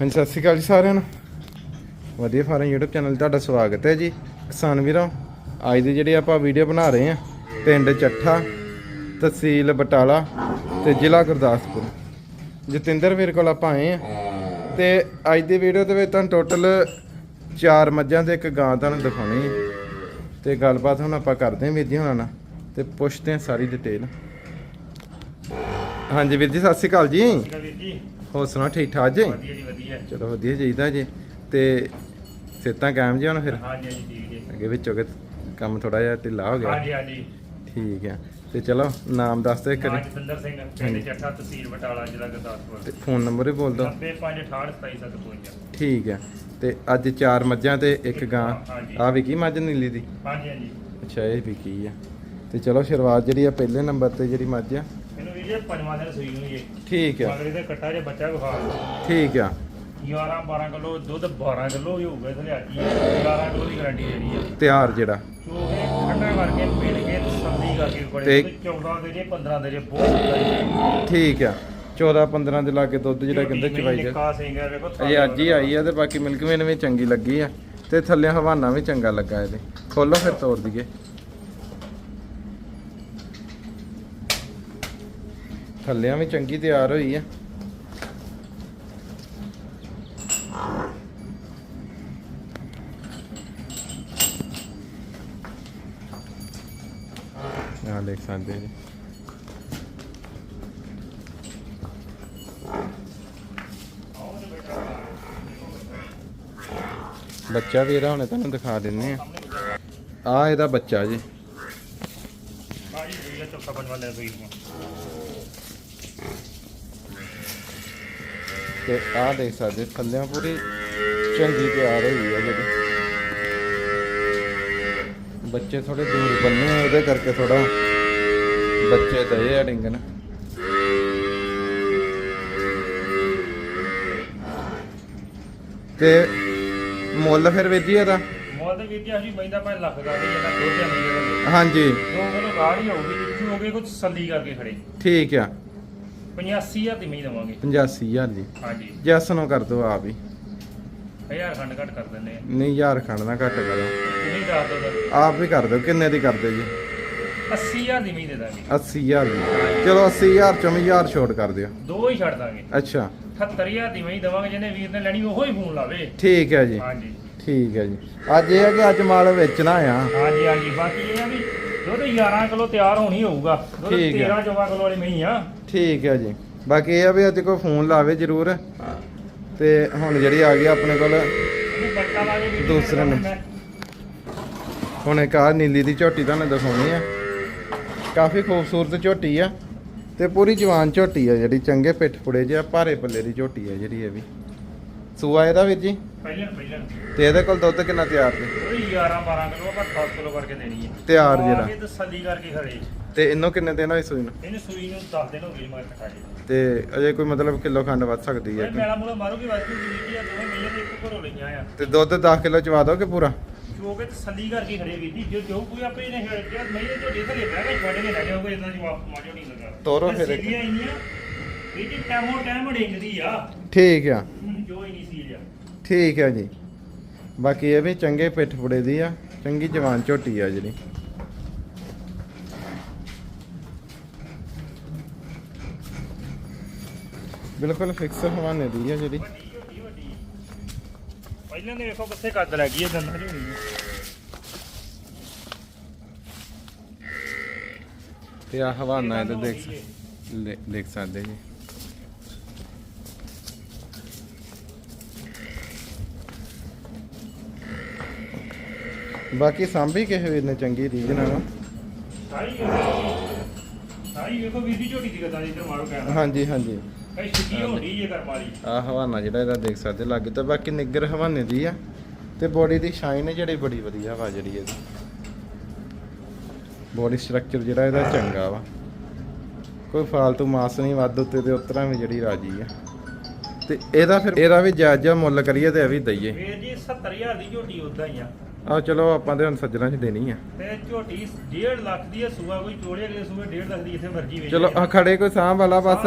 ਹਾਂਜੀ, ਸਤਿ ਸ਼੍ਰੀ ਅਕਾਲ ਜੀ ਸਾਰਿਆਂ ਨੂੰ। ਵਧੀਆ ਫਾਰਮ YouTube ਚੈਨਲ 'ਤੇ ਤੁਹਾਡਾ ਸਵਾਗਤ ਹੈ ਜੀ। ਕਿਸਾਨ ਵੀਰੋ, ਅੱਜ ਦੀ ਜਿਹੜੀ ਆਪਾਂ ਵੀਡੀਓ ਬਣਾ ਰਹੇ ਹਾਂ, ਪਿੰਡ ਚੱਠਾ, ਤਹਿਸੀਲ ਬਟਾਲਾ ਤੇ ਜ਼ਿਲ੍ਹਾ ਗੁਰਦਾਸਪੁਰ। ਜਤਿੰਦਰ ਵੀਰ ਕੋਲ ਆਪਾਂ ਆਏ ਆ ਤੇ ਅੱਜ ਦੀ ਵੀਡੀਓ ਦੇ ਵਿੱਚ ਤੁਹਾਨੂੰ ਟੋਟਲ ਚਾਰ ਮੱਝਾਂ ਤੇ ਇੱਕ ਗਾਂ ਤੁਹਾਨੂੰ ਦਿਖਾਉਣੀ ਹੈ। ਤੇ ਗੱਲਬਾਤ ਹੁਣ ਆਪਾਂ ਕਰਦੇ ਹਾਂ ਵੀਰ ਜੀ ਹੁਣਾਂ ਨਾਲ ਤੇ ਪੁੱਛਦੇ ਹਾਂ ਸਾਰੀ ਡਿਟੇਲ ਹਾਂਜੀ ਵੀਰ ਜੀ, ਸਤਿ ਸ਼੍ਰੀ ਅਕਾਲ ਜੀ। ਹੋਰ ਸੁਣਾ ਠੀਕ ਠਾਕ ਜੀ? ਵਧੀਆ ਜੀ ਵਧੀਆ। ਚਲੋ ਵਧੀਆ ਚਾਹੀਦਾ ਜੀ। ਤੇ ਸਿਹਤਾਂ ਕਾਇਮ ਜੀ ਹੁਣ ਫਿਰ? ਹਾਂਜੀ ਹਾਂਜੀ ਠੀਕ ਜੀ। ਅੱਗੇ ਵਿੱਚੋਂ ਕਿ ਕੰਮ ਥੋੜਾ ਜਿਹਾ ਢਿੱਲਾ ਹੋ ਗਿਆ। ਹਾਂਜੀ ਹਾਂਜੀ। ਠੀਕ ਆ। ਤੇ ਚਲੋ ਨਾਮ ਦੱਸ ਨਾਮ ਵਾਰੀ। ਜਤਿੰਦਰ ਸਿੰਘ ਪਿੰਡ ਚੱਠਾ ਤਹਿਸੀਲ ਬਟਾਲਾ ਜ਼ਿਲ੍ਹਾ ਗੁਰਦਾਸਪੁਰ। ਤੇ ਫੋਨ ਨੰਬਰ ਵੀ ਬੋਲ ਦਿਓ। 9568277755 ਠੀਕ ਆ। ਤੇ ਅੱਜ ਚਾਰ ਮੱਝਾਂ ਤੇ ਇੱਕ ਗਾਂ। ਆ ਵੀ ਕੀ ਮੱਝ ਨੀਲੀ ਦੀ? ਹਾਂਜੀ ਹਾਂਜੀ। ਅੱਛਾ ਇਹ ਵੀ ਕੀ ਆ। ਤੇ ਚਲੋ ਸ਼ੁਰੂਆਤ ਜਿਹੜੀ ਆ ਪਹਿਲੇ ਨੰਬਰ ਤੇ ਜਿਹੜੀ ਮੱਝ ਆ ਜੀ ਪੰਜਵਾਂ ਦਿਨ ਸੂਈ ਨੂੰ ਜੀ। ਠੀਕ ਆ। ਮਗਰੇ ਤੇ ਕੱਟਾ ਜੇ ਬੱਚਾ ਵਿਖਾ ਠੀਕ ਆ। 11 12 ਕਿਲੋ ਦੁੱਧ 12 ਕਿਲੋ ਵੀ ਹੋਊਗਾ ਇਥੇ ਲਿਆਜੀ 11 ਕਿਲੋ ਦੀ ਗਾਰੰਟੀ ਦੇਣੀ ਹੈ ਤਿਆਰ ਜਿਹੜਾ। ਚੋਗੇ ਠੰਡਾ ਕਰਕੇ ਮਿਲ ਕੇ ਤਸੱਲੀ ਕਰਕੇ ਬੜੇ ਤੇ- 14 ਦੇ ਜੇ 15 ਦੇ ਜੇ ਬਹੁਤ ਵਧੀਆ ਠੀਕ ਆ। 14 15 ਦੇ ਲਾਗੇ ਦੁੱਧ ਜਿਹੜਾ ਕਹਿੰਦੇ ਚਵਾਈ ਜਾ। ਇਹ ਅੱਜ ਹੀ ਆਈ ਆ ਤੇ ਬਾਕੀ ਮਿਲਕ ਵੇਨ ਵੀ ਚੰਗੀ ਲੱਗੀ ਆ। ਤੇ ਥੱਲੇ ਹਵਾਨਾ ਵੀ ਚੰਗਾ ਲੱਗਾ ਇਹਦੇ। ਖੋਲੋ ਫਿਰ ਤੋੜ ਦਈਏ। ਥੱਲਿਆਂ ਵੀ ਚੰਗੀ ਤਿਆਰ ਹੋਈ ਆ। ਆ ਦੇਖ ਸਕਦੇ ਜੀ। ਬੱਚਾ ਵੀ ਇਹਦਾ ਹੁਣੇ ਤੁਹਾਨੂੰ ਦਿਖਾ ਦਿੰਨੇ ਆ। ਆ ਇਹਦਾ ਬੱਚਾ ਜੀ। ਹਾਂਜੀ ਵੀਰ ਚੌਥਾ ਪੰਜਵਾਂ ਦਿਨ ਸੂਈ ਤੇ ਆ ਦੇਖ ਸਕਦੇ ਥੱਲਿਆਂ ਪੂਰੀ ਚੰਗੀ ਤਿਆਰ ਹੋਈ ਆ ਜਿਹੜੀ। ਬੱਚੇ ਥੋੜੇ ਦੂਰ ਬੰਨੇ ਆ ਉਹਦੇ ਕਰਕੇ ਥੋੜਾ ਬੱਚੇ ਦਏ ਆ ਡਿੰਗਨ ਤੇ ਮੁੱਲ ਫਿਰ ਵੀਰ ਜੀ ਇਹਦਾ? ਮੋਲ ਦੇ ਵੀਰ ਜੀ ਅਸੀਂ ਮਹਿੰਦਾ ਭਾਵੇਂ ਲੱਖ ਦਾ ਜਿਹੜਾ ਦੁੱਧ ਆ ਮੰਗੇ ਦਾ। ਹਾਂਜੀ। ਦੋ ਕਿਲੋ ਗਾੜੀ ਹੋਊਗੀ ਜਿੱਥੇ ਹੋਗੇ ਕੁਝ ਸੱਲੀ ਕਰਕੇ ਖੜੇ। ਠੀਕ ਆ। 85000 ਦੀ ਮਹੀਂ ਦਵਾਂਗੇ 85000 ਜੀ ਹਾਂਜੀ। ਜੈਸਨੋਂ ਕਰ ਦੋ ਆਪ ਹੀ। ਹਜ਼ਾਰ ਖੰਡ ਘੱਟ ਕਰ ਦਿੰਦੇ ਆ। ਨਹੀਂ ਯਾਰ ਖੰਡ ਨਾ ਘੱਟ ਕਰੋ। ਤੁਸੀਂ ਦੱਸ ਦਿਓ। ਆਪ ਵੀ ਕਰ ਦਿਓ ਕਿੰਨੇ ਦੀ ਕਰਦੇ ਜੀ? 80000 ਦੀ ਮਹੀਂ ਦੇ ਦਾਂਗੇ। 80000 ਦੀ। ਚਲੋ 80000 ਚੋਂ 1000 ਛੋਟ ਕਰ ਦਿਓ। ਦੋ ਹੀ ਛੱਡ ਦਾਂਗੇ। ਅੱਛਾ। 78000 ਦੀ ਮਹੀਂ ਦਵਾਂਗੇ ਜਿਹਨੇ ਵੀਰ ਨੇ ਲੈਣੀ ਉਹੋ ਹੀ ਫੋਨ ਲਾਵੇ। ਠੀਕ ਹੈ ਜੀ। ਹਾਂਜੀ। ਠੀਕ ਹੈ ਜੀ। ਅੱਜ ਇਹ ਹੈ ਕਿ ਅੱਜ ਮਾਲ ਵੇਚਣਾ ਆ। ਹਾਂਜੀ ਹਾਂਜੀ। ਬਾਕੀ ਇਹ ਆ ਵੀ ਦੁੱਧ 11 ਕਿਲੋ ਤਿਆਰ ਹੋਣੀ ਹੋਊਗਾ। ਦੁੱਧ ਠੀਕ ਹੈ। 13 14 ਕਿਲੋ ਵਾਲੀ ਮਹੀਂ ਆ। ਠੀਕ ਹੈ ਜੀ। ਬਾਕੀ ਇਹ ਆ ਵੀ ਅੱਜ ਕੋਈ ਫੋਨ ਲਾਵੇ ਜ਼ਰੂਰ। ਤੇ ਹੁਣ ਜਿਹੜੀ ਆ ਗਈ ਆਪਣੇ ਕੋਲ ਇਹਨੂੰ ਬੱਟਾ ਲਾ ਕੇ ਵੀਰ ਜੀ ਦੂਸਰੇ ਨੂੰ। ਮੈਂ- ਹੁਣ ਇੱਕ ਆਹ ਨੀਲੀ ਦੀ ਝੋਟੀ ਤੁਹਾਨੂੰ ਦਿਖਾਉਣੀ ਆ। ਕਾਫੀ ਖੂਬਸੂਰਤ ਝੋਟੀ ਆ ਤੇ ਪੂਰੀ ਜਵਾਨ ਝੋਟੀ ਆ ਜਿਹੜੀ ਚੰਗੇ ਪਿੱਠ ਪੁੜੇ ਜਿਹਾ ਭਾਰੇ ਪੱਲੇ ਦੀ ਝੋਟੀ ਆ ਜਿਹੜੀ ਇਹ ਵੀ। ਸੂਆ ਇਹਦਾ ਵੀਰ ਜੀ? ਪਹਿਲਾਂ ਪਹਿਲਾਂ। ਤੇ ਇਹਦੇ ਕੋਲ ਦੁੱਧ ਕਿੰਨਾ ਤਿਆਰ ਨੇ 11 12 ਕਿਲੋ ਆਪਾਂ 10 ਕਿਲੋ ਕਰਕੇ ਦੇਣੀ ਹੈ ਤਿਆਰ ਆ ਜਿਹੜਾ। ਕੇ ਤਸੱਲੀ ਕਰਕੇ ਖੜੇ ਤੇ ਇਹਨੂੰ ਕਿੰਨੇ ਦਿਨ ਹੋਏ ਸੂਈ ਨੂੰ? ਇਹਨੂੰ ਸੂਈ ਨੂੰ 10 ਦਿਨ ਹੋ ਗਏ ਕਟਾ ਕੇ ਤੇ ਅਜੇ ਕੋਈ ਮਤਲਬ ਕਿਲੋ ਖੰਡ ਵੱਧ ਸਕਦੀ ਹੈ ਇਹ ਮੇਲਾ ਮੂਲਾ ਮਾਰੂਗੀ ਵਾਜੂ ਜੀ ਆ ਦੋਵੇਂ ਮਹੀਨੇ ਦੇ ਇੱਕ ਘਰੋਂ ਲਈਆਂ ਆ। ਤੇ ਦੁੱਧ 10 ਕਿਲੋ ਚਵਾ ਦੋਗੇ ਪੂਰਾ? ਜੋ ਕਿ ਤਸੱਲੀ ਕਰਕੇ ਖੜੇ ਵੀਰ ਜੀ ਜੋ ਜੋ ਕੋਈ ਆਪੇ ਨੇ ਖੜੇ ਕਿ ਮਹੀਨੇ ਤੋਂ ਦੇ ਥਲੇ ਬਹਿ ਕੇ ਛੱਡ ਕੇ ਲੈ ਜਾਓਗੇ ਇਦਾਂ ਵਾਪ ਮਾਜੋ ਨਹੀਂ ਲੱਗਾ। ਤੋਰੋ ਫਿਰ ਇੱਕ। ਸੀਲੀਆਂ ਇੰਨੀਆਂ ਵੀਰ ਜੀ ਟੈਮੋ ਟੈਮ ਡਿੰਗਦੀ ਆ। ਠੀਕ ਆ। ਜੋ ਹੀ ਨਹੀਂ ਸੀ ਲਿਆ ਠੀਕ ਹੈ ਜੀ। ਬਾਕੀ ਇਹ ਵੀ ਚੰਗੇ ਪਿੱਠ ਪੁੜੇ ਦੀ ਆ ਚੰਗੀ ਜਵਾਨ ਝੋਟੀ ਆ ਜਿਹੜੀ। ਬਿਲਕੁਲ ਫਿਕਸ ਹਵਾਨੇ ਦੀ ਆ ਜਿਹੜੀ। ਪਹਿਲਾਂ ਦੇ ਵੇਖੋ ਕਿੱਥੇ ਕੱਦ ਲੱਗੀ ਹੈ ਦੰਦਾਂ ਝੋਟੀ ਨੂੰ ਤੇ ਆ ਹਵਾਨਾ ਇਹਦੇ ਦੇਖ ਦੇਖ ਸਕਦੇ ਜੀ। ਬਾਕੀ ਸਾਂਭੀ ਕਿਸੇ ਵੀਰ ਨੇ ਚੰਗੀ ਰੀਝ ਨਾਲ। ਸਾਈ ਵੇਖੋ ਸਾਈ ਵੇਖੋ ਵੀਰ ਦੀ ਝੋਟੀ ਦੀ ਗੱਦਾਂ ਦੀ ਇੱਧਰ ਮਾਰੋ ਕੈਮਰਾ ਹਾਂਜੀ ਹਾਂਜੀ। ਕਈ ਕਰ ਆ ਹਵਾਨਾ ਜਿਹੜਾ ਇਹਦਾ ਦੇਖ ਸਕਦੇ ਲੱਗ ਤੇ ਬਾਕੀ ਨਿੱਗਰ ਹਵਾਨੇ ਦੀ ਆ ਤੇ ਬੋਡੀ ਦੀ ਸ਼ਾਈਨ ਜਿਹੜੀ ਬੜੀ ਵਧੀਆ ਵਾ ਜਿਹੜੀ ਇਹਦੀ। ਬੋਡੀ ਸਟਰਕਚਰ ਜਿਹੜਾ ਇਹਦਾ ਚੰਗਾ ਵਾ। ਕੋਈ ਫਾਲਤੂ ਮਾਸ ਨਹੀਂ ਵੱਧ ਉੱਤੇ ਤੇ ਉਤਰਾਂ ਵੀ ਜਿਹੜੀ ਰਾਜੀ ਆ। ਤੇ ਇਹਦਾ ਫਿਰ ਇਹਦਾ ਵੀ ਜਾਇਜ਼ਾ ਮੁੱਲ ਕਰੀਏ ਤੇ ਇਹ ਵੀ ਦਈਏ। ਵੀਰ ਜੀ 70000 ਦੀ ਝੋਟੀ ਉਦਾਂ ਹੀ ਆ। ਆ ਚਲੋ ਆਪਾਂ ਤੇ ਹੁਣ ਸੱਜਣਾ ਚ ਦੇਣੀ ਆ। ਤੇ ਝੋਟੀ 1.5 ਲੱਖ ਦੀ ਹੈ ਸੂਆ ਕੋਈ ਚੋੜੇ ਅਗਲੇ ਸੂਏ 1.5 ਲੱਖ ਦੀ ਜਿੱਥੇ ਮਰਜ਼ੀ ਵੇਚ ਚਲੋ ਆ ਖੜੇ ਕੋਈ ਸਾਂਭ ਵਾਲਾ ਬਸ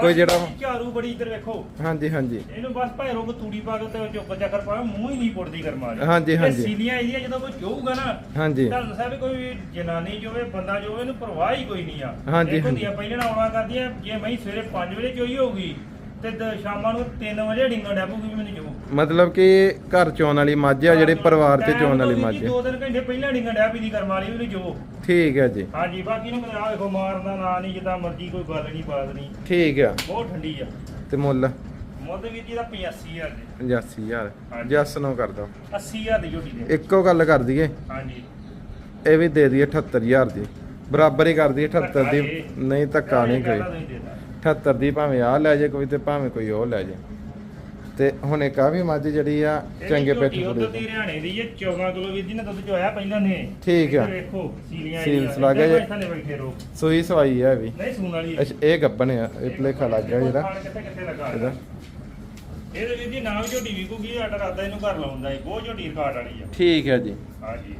ਕੋਈ ਜਿਹੜਾ ਇਹਦੀ ਝਾਰੂ ਬੜੀ ਇੱਧਰ ਵੇਖੋ। ਹਾਂਜੀ ਹਾਂਜੀ। ਇਹਨੂੰ ਬਸ ਭਾਵੇਂ ਰੋਗ ਤੂੜੀ ਪਾ ਕੇ ਤੇ ਚੁੱਪ ਚੱਕਰ ਪਾ ਮੂੰਹ ਹੀ ਨਹੀਂ ਪੁੱਟਦੀ ਕਰਮ ਵਾਲੀ। ਹਾਂਜੀ, ਇਹ ਹਾਂਜੀ। ਸੀਲੀਆਂ ਇਹਦੀਆਂ ਜਦੋਂ ਕੋਈ ਚੋਊਗਾ ਨਾ ਹਾਂਜੀ। ਤੁਹਾਨੂੰ ਦੱਸਿਆ ਵੀ ਕੋਈ ਜਨਾਨੀ ਜੋਵੇ ਬੰਦਾ ਜੋਵੇ ਇਹਨੂੰ ਪਰਵਾਹ ਹੀ ਕੋਈ ਨਹੀਂ ਆ। ਹਾਂਜੀ, ਇੱਕ ਹਾਂਜੀ। ਹੁੰਦੀਆਂ ਪਹਿਲਾਂ ਆਉਣਾ ਕਰਦੀਆਂ ਜੇ ਮੈਂ ਸਵੇਰੇ 5 ਵਜੇ ਚੋਈ ਹੋਊਗੀ ਤੇ ਦ- ਸ਼ਾਮਾਂ ਨੂੰ 3 ਵਜੇ ਡਿੰਗਣ ਡੈਪੂਗੀ ਵੀ ਮੈਨੂੰ ਜੋ ਮਤਲਬ ਕਿ ਘਰ ਚੋਣ ਵਾਲੀ ਮੱਝ ਆ ਜਿਹੜੇ ਪਰਿਵਾਰ ਚ ਚੋਣ ਵਾਲੀ ਮੱਝ ਆ। ਦੋ ਦਿਨ ਘੰਟੇ ਪਹਿਲਾਂ ਡਿੰਗਣ ਡੈਪ ਦੀ ਕਰਮ ਵਾਲੀ ਵੀ ਜੋ ਠੀਕ ਹੈ ਜੀ। ਹਾਂਜੀ ਬਾਕੀ ਨੂੰ ਆ ਵੇਖੋ ਮਾਰਨ ਦਾ ਨਾਂ ਨਹੀਂ ਜਿੱਦਾਂ ਮਰਜ਼ੀ ਕੋਈ ਗੱਲ ਨਹੀਂ ਬਾਤ ਨਹੀਂ। ਠੀਕ ਆ। ਬਹੁਤ ਠੰਡੀ ਆ। ਤੇ ਮੁੱਲ? ਮੁੱਲ ਵੀਰ ਜੀ ਦਾ 85000 ਦੇ 85000 ਹਾਂਜੀ। ਜੱਸ ਨੂੰ ਕਰ ਦੋ 80000 ਦੀ ਝੋਟੀ ਦੇ। ਇੱਕੋ ਗੱਲ ਕਰ ਦਈਏ। ਹਾਂਜੀ। ਇਹ ਵੀ ਦੇ ਦਈਏ 78000 ਦੀ। ਬਰਾਬਰ ਹੀ ਕਰ ਦਈਏ 78 ਦੀ। ਨਹੀਂ ਧੱਕਾ ਨਹੀਂ ਕੋਈ। ਕੋਈ 78 ਦੀ ਭਾਵੇਂ ਆ ਲੈ ਜੇ ਕੋਈ ਤੇ ਭਾਵੇਂ ਕੋਈ ਉਹ ਲੈ ਜੇ। ਤੇ ਹੁਣ ਇੱਕ ਆ ਵੀ ਮੱਝ ਜਿਹੜੀ ਆ ਚੰਗੇ ਪੂੜੇ ਦੀ ਹਰਿਆਣੇ ਦੀ ਇਹ 14 ਕਿਲੋ ਵੀਰ ਜੀ ਨੇ ਦੁੱਧ ਚੋਇਆ ਪਹਿਲਾਂ ਨੇ। ਠੀਕ ਆ। ਵੇਖੋ ਸੀਲੀਆਂ ਸੀਲਸ ਲੱਗ ਗਏ। ਜੇ। ਸੂਈ ਸਵਾਈ ਆ ਵੀ। ਨਹੀਂ ਸੂਣ ਵਾਲੀ ਹੈ। ਅੱਛਾ ਇਹ ਗੱਬਣ ਆ ਇਹ ਭਲੇਖਾ ਲੱਗ ਗਿਆ ਜਿਹੜਾ ਇਹਦਾ। ਇਹਦੇ। ਵੀਰ ਜੀ ਨਾਮ ਝੋਟੀ ਵਿਕੂਗੀ ਆਰਡਰ ਆਦਾ ਇਹਨੂੰ ਘਰ ਲਾਉਂਦਾ ਹੈ ਬਹੁਤ ਝੋਟੀ ਰਿਕਾਰਡ ਵਾਲੀ ਆ। ਠੀਕ ਹੈ ਜੀ। ਹਾਂਜੀ।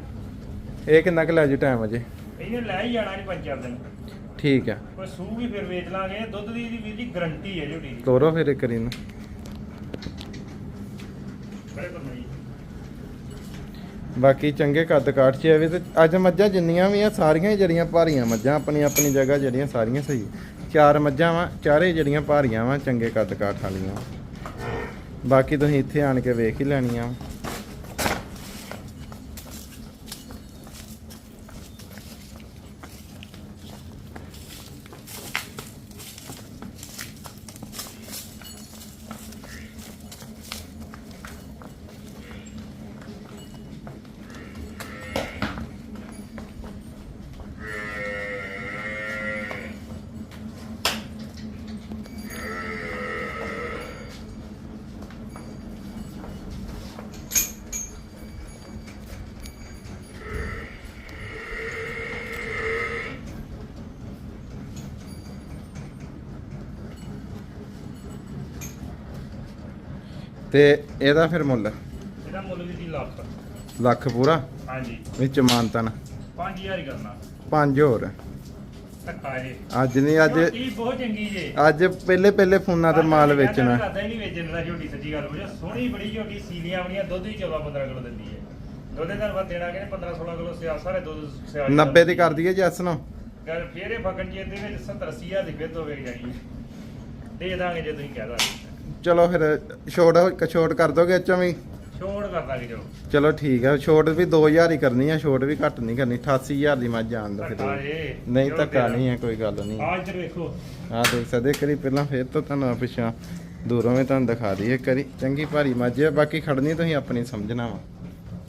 ਇਹ ਕਿੰਨਾ ਕੁ ਲੈ ਜੀ ਟਾਈਮ ਅਜੇ? ਇਹਨੇ ਲੈ ਹੀ ਜਾਣਾ ਨਹੀਂ ਪੰਜ ਚਾਰ ਦਿਨ। ਠੀਕ ਹੈ। ਕੋਈ ਸੂ ਵੀ ਫਿਰ ਵੇਚ ਲਾਂਗੇ। ਦੁੱਧ ਦੀ ਵੀਰ ਜੀ ਗਰੰਟੀ ਹੈ ਝੋਟੀ ਦੀ ਤੋਰੋ ਫਿਰ ਇੱਕ ਵਾਰੀ ਨੂੰ ਬੜੇ ਕੋਲ ਨਹੀਂ ਬਾਕੀ ਚੰਗੇ ਕੱਦ ਕਾਠ ਚ ਆਵੇ ਤੇ ਅੱਜ ਮੱਝਾਂ ਜਿੰਨੀਆਂ ਵੀ ਆ ਸਾਰੀਆਂ ਹੀ ਜਿਹੜੀਆਂ ਭਾਰੀਆਂ ਮੱਝਾਂ ਆਪਣੀ ਆਪਣੀ ਜਗ੍ਹਾ ਜਿਹੜੀਆਂ ਸਾਰੀਆਂ ਸਹੀ। ਚਾਰ ਮੱਝਾਂ ਵਾ ਚਾਰੇ ਜਿਹੜੀਆਂ ਭਾਰੀਆਂ ਵਾ ਚੰਗੇ ਕੱਦ ਕਾਠ ਵਾਲੀਆਂ। ਵਾਂ। ਬਾਕੀ ਤੁਸੀਂ ਇੱਥੇ ਆਣ ਕੇ ਵੇਖ ਹੀ ਲੈਣੀਆਂ। ਵਾਂ। ਤੇ ਇਹਦਾ ਫਿਰ ਮੁੱਲ? ਇਹਦਾ ਮੁੱਲ ਵੀ ਜੀ ਲੱਖ। ਲੱਖ ਪੂਰਾ? ਹਾਂਜੀ। ਵਿੱਚ ਮਾਨਤਨ? 5000 ਹੀ ਕਰਨਾ। ਪੰਜ ਹੋਰ। ਧੱਕਾ ਇਹ ਅੱਜ ਨਹੀਂ ਅੱਜ ਝੋਟੀ ਬਹੁਤ ਚੰਗੀ ਜੇ। ਅੱਜ ਪਹਿਲੇ ਪਹਿਲੇ ਫੋਨਾਂ ਤੇ ਮਾਲ ਵੇਚਣਾ। ਕਰਦਾ ਹੀ ਨਹੀਂ ਵੇਚਣ ਦਾ ਝੋਟੀ ਸੱਚੀ ਗੱਲ ਹੋ ਸੋਹਣੀ ਬੜੀ ਝੋਟੀ ਸੀਲੀਆਂ ਬਣੀਆਂ ਦੁੱਧ ਵੀ 14 15 ਕਿਲੋ ਦਿੰਦੀ ਹੈ। ਦੁੱਧ ਦਾ ਬਾਅਦ ਦੇਣਾ ਕਿ 15 16 ਕਿਲੋ ਸਿਆ ਸਾਰੇ ਦੁੱਧ ਸਿਆ 90 ਦੀ ਕਰ ਦਈਏ ਜੱਸ ਨੂੰ। ਗੱਲ ਫੇਰ ਇਹ ਫਕਣ ਜੀ ਇਹਦੇ ਵਿੱਚ 70 80 ਹਜ਼ਾਰ ਦੀ ਫਿਰ ਤੋਂ ਵੇਚ ਜਾਣੀ ਦੇ ਦਾਂਗੇ ਜੇ ਤੁਸੀਂ ਕਹਿ ਦਾਂਗੇ। ਚਲੋ ਫਿਰ ਛੋਟ ਛੋਟ ਕਰ ਦੋਗੇ ਇਹ ਚੋਂ ਵੀ? ਛੋੜ ਕਰ ਦਾਂਗੇ ਜੋ। ਚਲੋ ਠੀਕ ਹੈ ਛੋਟ ਵੀ 2000 ਹੀ ਕਰਨੀ ਆ ਛੋਟ ਵੀ ਘੱਟ ਨਹੀਂ ਕਰਨੀ 88000 ਦੀ ਮੱਝ ਆਣ ਦਾ ਫਿਰ। ਨਹੀਂ ਧੱਕਾ ਨਹੀਂ ਹੈ ਕੋਈ ਗੱਲ ਨਹੀਂ। ਆ ਇੱਧਰ ਵੇਖੋ। ਆ ਦੇਖ ਸਕਦੇ ਕਰੀ ਪਹਿਲਾਂ ਫੇਰ ਤੋਂ ਤੁਹਾਨੂੰ ਪਿੱਛਾ ਦੂਰੋਂ ਵੀ ਤੁਹਾਨੂੰ ਦਿਖਾ ਦਈਏ ਕਰੀ ਚੰਗੀ ਭਾਰੀ ਮੱਝ ਹੈ ਬਾਕੀ ਖੜਨੀ ਤੁਸੀਂ ਆਪਣੀ ਸਮਝਣਾ ਵਾ।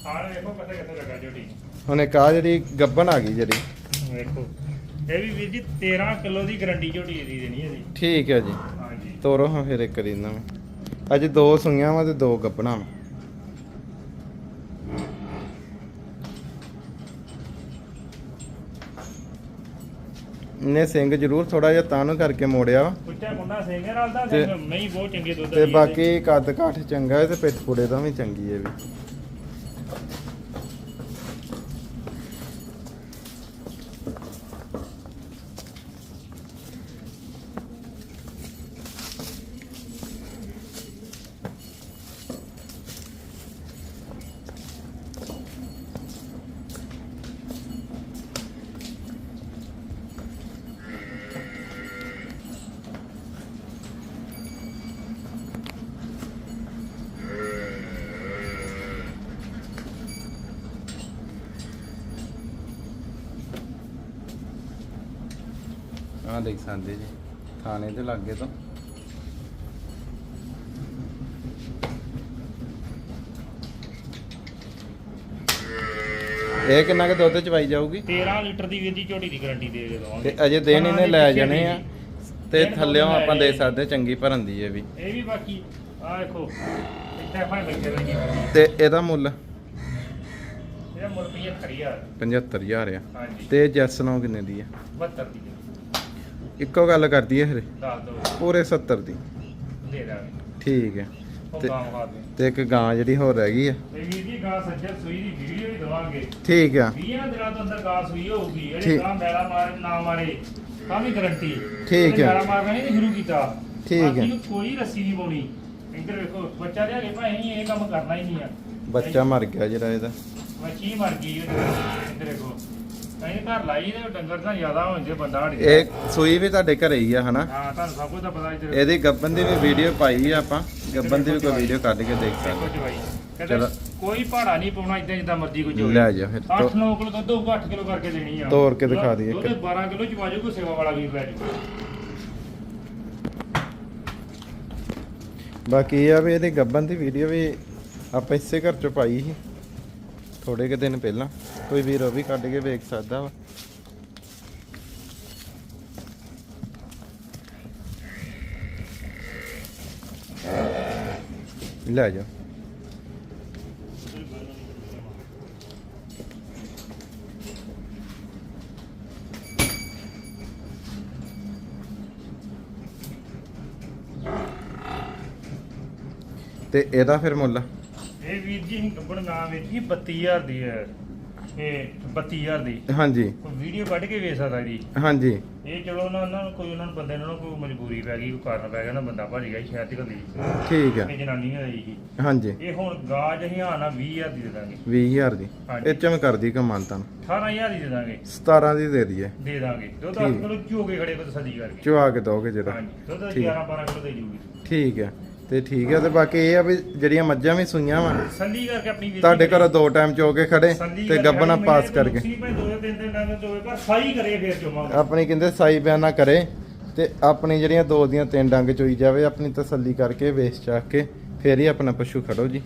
ਆਹ ਵੇਖੋ ਕਿੱਥੇ ਕਿੱਥੇ ਲੱਗਾ ਝੋਟੀ ਹੁਣ ਇੱਕ ਆ ਜਿਹੜੀ ਗੱਬਣ ਆ ਗਈ ਜਿਹੜੀ। ਵੇਖੋ। ਇਹ ਵੀ ਵੀਰ ਜੀ 13 ਕਿਲੋ ਦੀ ਗਰੰਟੀ ਝੋਟੀ ਦੀ ਦੇਣੀ ਹੈ ਜੀ। ਠੀਕ ਹੈ ਜੀ। ਤੋਰੋ ਹਾਂ ਫਿਰ ਇੱਕ ਇਹਨਾਂ ਨੂੰ ਅੱਜ ਦੋ ਸੁਈਆਂ ਵਾ ਤੇ ਦੋ ਗੱਬਣਾ ਵਾ। ਨੇ ਸਿੰਘ ਜ਼ਰੂਰ ਥੋੜਾ ਜਿਹਾ ਤਾਂ ਨੂੰ ਕਰਕੇ ਮੋੜਿਆ ਵਾ। ਕੁੱਟਿਆ ਮੁੰਡਾ ਸਿੰਘ ਨਾਲ ਦਾ ਤੇ- ਮੈਂ ਹੀ ਬਹੁਤ ਚੰਗੇ ਦੁੱਧ ਤੇ ਬਾਕੀ ਕੱਦ ਕਾਠ ਚੰਗਾ ਹੈ ਤੇ ਪਿੱਠ ਪੁੜੇ ਦਾ ਵੀ ਚੰਗੀ ਹੈ ਵੀ। ਆਹ ਦੇਖ ਸਕਦੇ ਜੀ। ਥਾਣੇ ਦੇ ਲਾਗੇ ਤੋਂ। ਇਹ ਕਿੰਨਾ ਕੁ ਦੁੱਧ ਚਵਾਈ ਜਾਊਗੀ? 13 ਲੀਟਰ ਦੀ ਵੀਰ ਝੋਟੀ ਦੀ ਗਾਰੰਟੀ ਦੇ ਕੇ ਤੇ ਦਵਾਂਗੇ ਅਜੇ ਦਿਨ ਇਹਨੇ ਲੈ ਜਾਣੇ ਆ। ਤੇ ਥੱਲਿਓਂ ਆਪਾਂ ਦੇ। ਸਕਦੇ ਚੰਗੀ ਭਰਨ ਦੀ ਇਹ ਵੀ। ਇਹ ਵੀ ਬਾਕੀ ਆ ਦੇਖੋ ਇੱਥੇ ਆਪਾਂ ਬੈਠੇ ਰਹੀ ਤੇ ਇਹਦਾ ਮੁੱਲ? ਇਹਦਾ ਮੁੱਲ ਵੀ 70000 75000 ਆ। ਹਾਂਜੀ। ਤੇ ਜੈਸ ਨੋ ਕਿੰਨੇ ਦੀ ਆ? 72 ਦੀ ਇੱਕੋ ਗੱਲ ਕਰਦੀ ਹੈ ਦੱਸ ਦੋ। ਪੂਰੇ 70 ਦੀ। ਦੇ ਦਾਂਗੇ। ਠੀਕ ਹੈ ਉਹ ਤੇ- ਗਾਂ ਵਿਖਾ ਦੇ। ਤੇ ਇੱਕ ਗਾਂ ਜਿਹੜੀ ਹੋਰ ਰਹਿ ਗਈ ਆ। ਤੇ ਵੀਰ ਜੀ ਗਾਂ ਸੱਜਰ ਸੂਈ ਦੀ ਵੀਡੀਓ ਵੀ ਦਵਾਂਗੇ। ਠੀਕ ਆ। 20 ਦਿਨਾਂ ਤੋਂ ਅੰਦਰ ਗਾਂ ਸੂਈ ਹੋਊਗੀ। ਠੀਕ। ਜਿਹੜੇ ਗਾਂ ਮੈਲਾ ਮਾਰੇ ਨਾ ਮਾਰੇ ਤਾਂ ਵੀ ਗਰੰਟੀ ਠੀਕ ਹੈ। ਮੈਲਾ ਮਾਰਨਾ ਨਹੀਂ ਸ਼ੁਰੂ ਕੀਤਾ। ਠੀਕ ਹੈ। ਬਾਕੀ ਨੂੰ ਕੋਈ ਰੱਸੀ ਨਹੀਂ ਪਾਉਣੀ। ਇੱਧਰ ਵੇਖੋ ਬੱਚਾ ਲਿਆ ਕੇ ਭਾਈ ਇਹ ਕੰਮ ਕਰਨਾ ਹੀ ਨਹੀਂ ਆ। ਬੱਚਾ ਮਰ ਗਿਆ ਜਿਹੜਾ ਇਹਦਾ। ਮੱਛੀ ਮਰ ਗਈ ਉਹਦੇ ਵਿੱਚ। ਇੱਧਰ ਵੇਖੋ। ਅਸੀਂ ਘਰ ਲਾਈ ਤੇ ਡੰਗਰ ਤਾਂ ਜ਼ਿਆਦਾ ਹੋ ਜਾਂਦੇ ਬੰਦਾ ਹਟ ਇਹ ਸੂਈ ਵੀ ਤੁਹਾਡੇ ਘਰੇ ਹੀ ਆ ਹਨਾ? ਹਾਂ ਤੁਹਾਨੂੰ ਸਭ ਕੁਝ ਤਾਂ ਪਤਾ ਇੱਧਰ। ਇਹਦੀ ਗੱਬਨ ਦੀ ਵੀ ਵੀਡੀਓ ਪਾਈ ਆ ਆਪਾਂ। ਗੱਬਨ ਦੀ ਵੀ ਕੋਈ ਵੀਡੀਓ ਕੱਢ ਕੇ ਦੇਖ ਦੇਖੋ ਸਕਦੇ। ਜਵਾਈ ਚਲੋ। ਕਹਿੰਦੇ ਕੋਈ ਭਾੜਾ ਨਹੀਂ ਪਾਉਣਾ ਇਦਾਂ ਜਿੱਦਾਂ ਮਰਜ਼ੀ ਕੋਈ ਚੋਏ ਲੈ ਜਾ ਫਿਰ। 8 ਤੋ- 9 ਕਿਲੋ ਦੁੱਧ ਹੋਊਗਾ 8 ਕਿਲੋ ਕਰਕੇ ਦੇਣੀ ਆ। ਤੋੜ ਕੇ ਦਿਖਾ ਦਈਏ ਦੁੱਧ 12 ਕਿਲੋ ਚਵਾ ਜੂ ਕੋਈ ਸੇਵਾ ਵਾਲਾ ਵੀਰ ਲੈ ਜੂ ਬਾਕੀ ਇਹ ਆ ਵੀ ਇਹਦੀ ਗੱਬਨ ਦੀ ਵੀਡੀਓ ਵੀ ਆਪਾਂ ਇਸੇ ਘਰ ਚੋਂ ਪਾਈ ਸੀ। ਥੋੜੇ ਕੁ ਦਿਨ ਪਹਿਲਾਂ ਕੋਈ ਵੀਰ ਉਹ ਵੀ ਕੱਢ ਕੇ ਵੇਖ ਸਕਦਾ ਵਾ। ਲੈ ਜਾ। ਤੇ ਇਹਦਾ ਫਿਰ ਮੁੱਲ? ਵੀਰ ਜੀ ਅਸੀਂ ਗੱਬੜ ਨਾ ਵੇਚ ਜੀ 32000 ਦੀ ਹੈ। ਇਹ 32000 ਦੀ। ਹਾਂਜੀ। ਕੋਈ ਵੀਡੀਓ ਕੱਢ ਕੇ ਵੇਚ ਸਕਦਾ ਜੀ। ਹਾਂਜੀ। ਇਹ ਚਲੋ ਉਹਨਾਂ ਉਹਨਾਂ ਨੂੰ ਕੋਈ ਉਹਨਾਂ ਨੂੰ ਬੰਦੇ ਨੂੰ ਕੋਈ ਮਜਬੂਰੀ ਪੈ ਗਈ ਕੋਈ ਕਾਰਨ ਪੈ ਗਿਆ ਨਾ ਬੰਦਾ ਭੱਜ ਗਿਆ ਸ਼ਾਇਦ ਘੱਲੀ ਠੀਕ ਆ। ਇਹ ਜਨਾਨੀ ਹੋਈ ਸੀ ਹਾਂਜੀ। ਇਹ ਹੁਣ ਗਾਜ ਅਸੀਂ ਆਣਾ 20000 ਦੀ ਦੇ ਦਾਂਗੇ। 20000 ਦੀ। ਹਾਂਜੀ। ਇਹ ਚ ਮੈਂ ਕਰਦੀ ਕਮਾਨਤਾਂ 18000 ਦੀ ਦੇ ਦਾਂਗੇ। 17 ਦੀ ਦੇ ਦਈਏ। ਦੇ ਦਾਂਗੇ। ਦੁੱਧ ਠੀਕ। 8 ਕਿਲੋ ਝੋਗੇ ਖੜੇ ਕੋ ਤਸੱਲੀ ਕਰਕੇ। ਚੁਆ ਕੇ ਦੋਗੇ ਜਿਹੜਾ। ਹਾਂਜੀ। ਦੁੱਧ ਠੀਕ। 11 12 ਕਿਲੋ ਦੇ ਜੂਗੀ। ਠੀਕ ਹੈ ਤੇ ਠੀਕ ਹੈ ਤੇ ਬਾਕੀ ਇਹ ਆ ਵੀ ਜਿਹੜੀਆਂ ਮੱਝਾਂ ਵੀ ਸੂਈਆਂ ਵਾ ਤਸੱਲੀ ਕਰਕੇ ਆਪਣੀ ਵੀਰ ਤੁਹਾਡੇ ਘਰੋਂ ਦੋ ਟਾਈਮ ਚੋ ਕੇ ਖੜੇ ਤੇ ਗੱਬਣਾ ਪਾਸ ਕਰਕੇ। ਨੁਕਸੀ ਭਾਵੇਂ ਦੋ ਤਿੰਨ ਦਿਨ ਡੰਗ ਚੋਵੇ ਪਰ ਸਾਈ ਕਰੇ ਫੇਰ ਚੋਵਾਂਗੇ ਆਪਣੀ ਕਹਿੰਦੇ ਸਾਈ ਬਿਆਨ ਕਰੇ ਤੇ ਆਪਣੀ ਜਿਹੜੀਆਂ ਦੋ ਦੀਆਂ ਤਿੰਨ ਡੰਗ ਚੋਈ ਜਾਵੇ ਆਪਣੀ ਤਸੱਲੀ ਕਰਕੇ ਵੇਚ ਚਾਕ ਕੇ ਫੇਰ ਹੀ ਆਪਣਾ ਪਸ਼ੂ ਖੜੋ ਜੀ।